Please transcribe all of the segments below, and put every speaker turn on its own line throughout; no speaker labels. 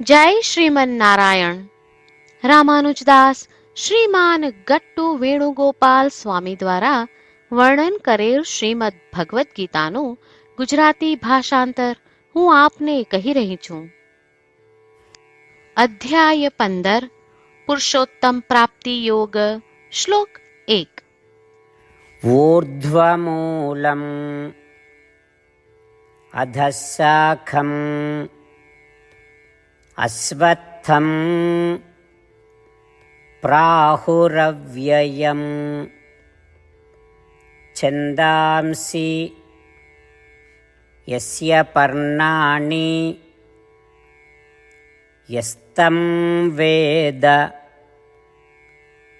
જય શ્રીમન નારાયણ રામાનુજદાસ શ્રીમાન ગટ્ટુ વેણુગોપાલ સ્વામી દ્વારા વર્ણન કરેલ શ્રીમદ ભગવદ્ ગીતાનું ગુજરાતી ભાષાંતર હું આપને કહી રહી છું અધ્યાય પંદર પુરુષોત્તમ પ્રાપ્તિ યોગ શ્લોક એક
ऊर्ध्वमूलम् अधः शाखम् अश्वत्थम्। प्राहुरव्ययम्। छन्दांसि। यस्य पर्णानि। यस्तं वेद।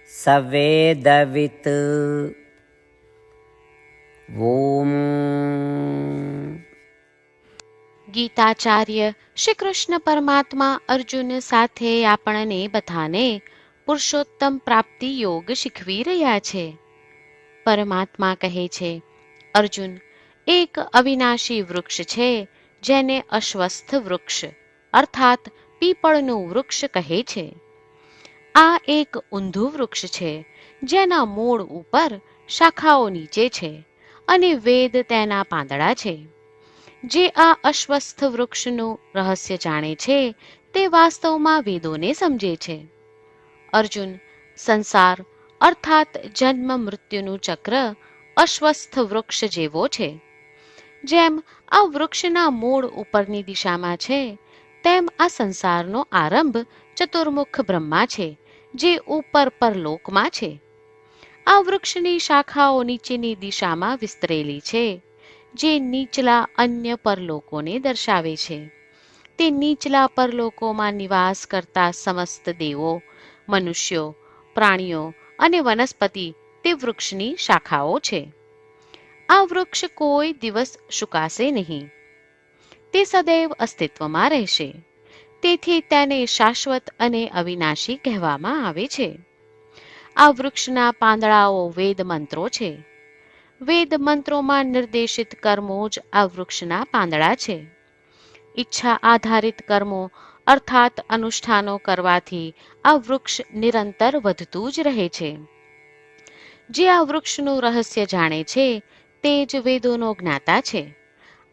स वेदवित्। ॐ
ગીતાચાર્ય શ્રી કૃષ્ણ પરમાત્મા અર્જુન સાથે આપણને બધાને પુરુષોત્તમ પ્રાપ્તિ યોગ શીખવી રહ્યા છે. પરમાત્મા કહે છે, અર્જુન, એક અવિનાશી વૃક્ષ છે, જેને અશ્વસ્થ વૃક્ષ, અર્થાત પીપળનું વૃક્ષ કહે છે. આ એક ઊંધું વૃક્ષ છે, જેના મૂળ ઉપર શાખાઓ નીચે છે અને વેદ તેના પાંદડા છે. જે આ અશ્વસ્થ વૃક્ષનું રહસ્ય જાણે છે, તે વાસ્તવમાં વેદોને સમજે છે. અર્જુન, સંસાર અર્થાત જન્મ મૃત્યુનું ચક્ર અશ્વસ્થ વૃક્ષ જેવો છે. જેમ આ વૃક્ષના મૂળ ઉપરની દિશામાં છે, તેમ આ સંસારનો આરંભ ચતુર્મુખ બ્રહ્મા છે, જે ઉપર પરલોકમાં છે. આ વૃક્ષની શાખાઓ નીચેની દિશામાં વિસ્તરેલી છે. જે નીચલા અન્ય પરલોકોને દર્શાવે છે. તે નીચલા પરલોકોમાં નિવાસ કરતા સમસ્ત દેવો, મનુષ્યો, પ્રાણીઓ અને વનસ્પતિ તે વૃક્ષની શાખાઓ છે. આ વૃક્ષ કોઈ દિવસ સુકાશે નહીં. તે સદૈવ અસ્તિત્વમાં રહેશે. તેથી તેને શાશ્વત અને અવિનાશી કહેવામાં આવે છે. આ વૃક્ષના પાંદડાઓ વેદ મંત્રો છે. વેદ મંત્રોમાં નિર્દેશિત કર્મો જ આ વૃક્ષના પાંદડા છે. ઈચ્છા આધારિત કર્મો અર્થાત અનુષ્ઠાનો કરવાથી આ વૃક્ષ નિરંતર વધતું જ રહે છે. જે આ વૃક્ષનું રહસ્ય જાણે છે, તે જ વેદોનો જ્ઞાતા છે.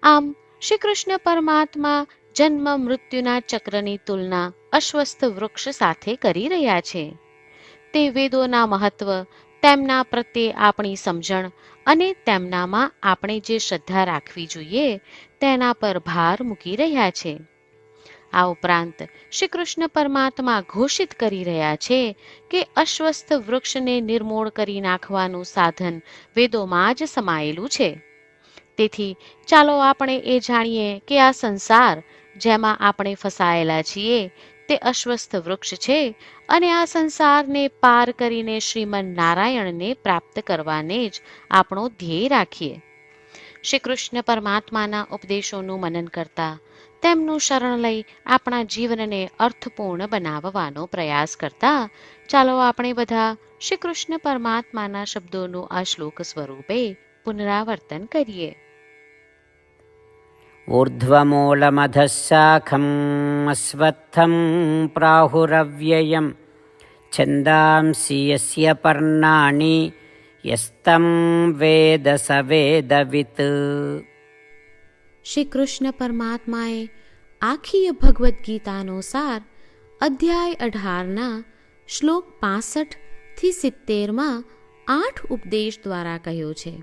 આમ શ્રી કૃષ્ણ પરમાત્મા જન્મ મૃત્યુના ચક્રની તુલના અશ્વસ્થ વૃક્ષ સાથે કરી રહ્યા છે. તે વેદોના મહત્વ તેમના પ્રત્યે આપણી સમજણ અને તેમનામાં આપણે જે શ્રદ્ધા રાખવી જોઈએ તેના પર ભાર મૂકી રહ્યા છે. આ ઉપરાંત શ્રી કૃષ્ણ પરમાત્મા ઘોષિત કરી રહ્યા છે કે અશ્વસ્થ વૃક્ષને નિર્મૂળ કરી નાખવાનું સાધન વેદોમાં જ સમાયેલું છે. તેથી ચાલો આપણે એ જાણીએ કે આ સંસાર, જેમાં આપણે ફસાયેલા છીએ તે અશ્વસ્થ વૃક્ષ છે અને આ સંસારને પાર કરીને શ્રીમન નારાયણને પ્રાપ્ત કરવાને જ આપણો ધ્યેય રાખીએ. શ્રી કૃષ્ણ પરમાત્માના ઉપદેશોનું મનન કરતા તેમનું શરણ લઈ આપણા જીવનને અર્થપૂર્ણ બનાવવાનો પ્રયાસ કરતા, ચાલો આપણે બધા શ્રી કૃષ્ણ પરમાત્માના શબ્દોનું આ શ્લોક સ્વરૂપે પુનરાવર્તન કરીએ.
ऊर्ध्वमूलमधः शाखम् अश्वत्थं प्राहुरव्ययं छन्दांसि यस्य पर्णानि यस्तं वेद स वेदवित्
શ્રી કૃષ્ણ પરમાત્માએ આખી ભગવદ્ ગીતાનો સાર અધ્યાય અઢારના શ્લોક પાસઠ થી સિત્તેરમાં આઠ ઉપદેશ દ્વારા કહ્યો છે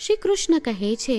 શ્રી કૃષ્ણ કહે છે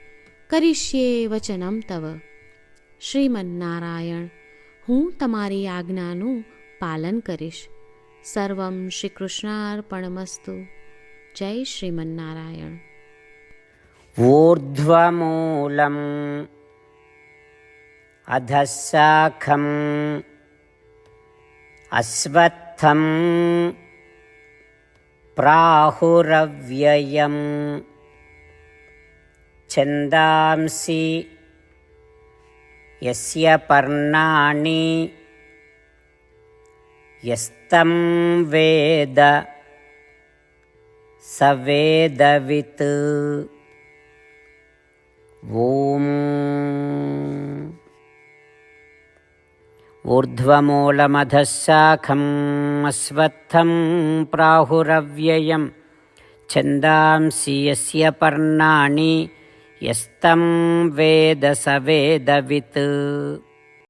કરીશ્યે વચનમ તવ શ્રીમન્નારાયણ હું તમારી આજ્ઞાનું પાલન કરીશ સર્વમ શ્રી કૃષ્ણાર્પણમસ્તુ જય શ્રીમન્નારાયણ
ऊर्ध्वमूलम् अधः शाखम् अश्वत्थं प्राहुरव्ययम् छन्दांसि यस्य पर्णानि यस्तं वेद स वेदवित् ॐ ऊर्ध्वमूलमधः शाखम् अश्वत्थं प्राहुरव्ययं छन्दांसि यस्य पर्णानि यस्तं वेद स वेदवित्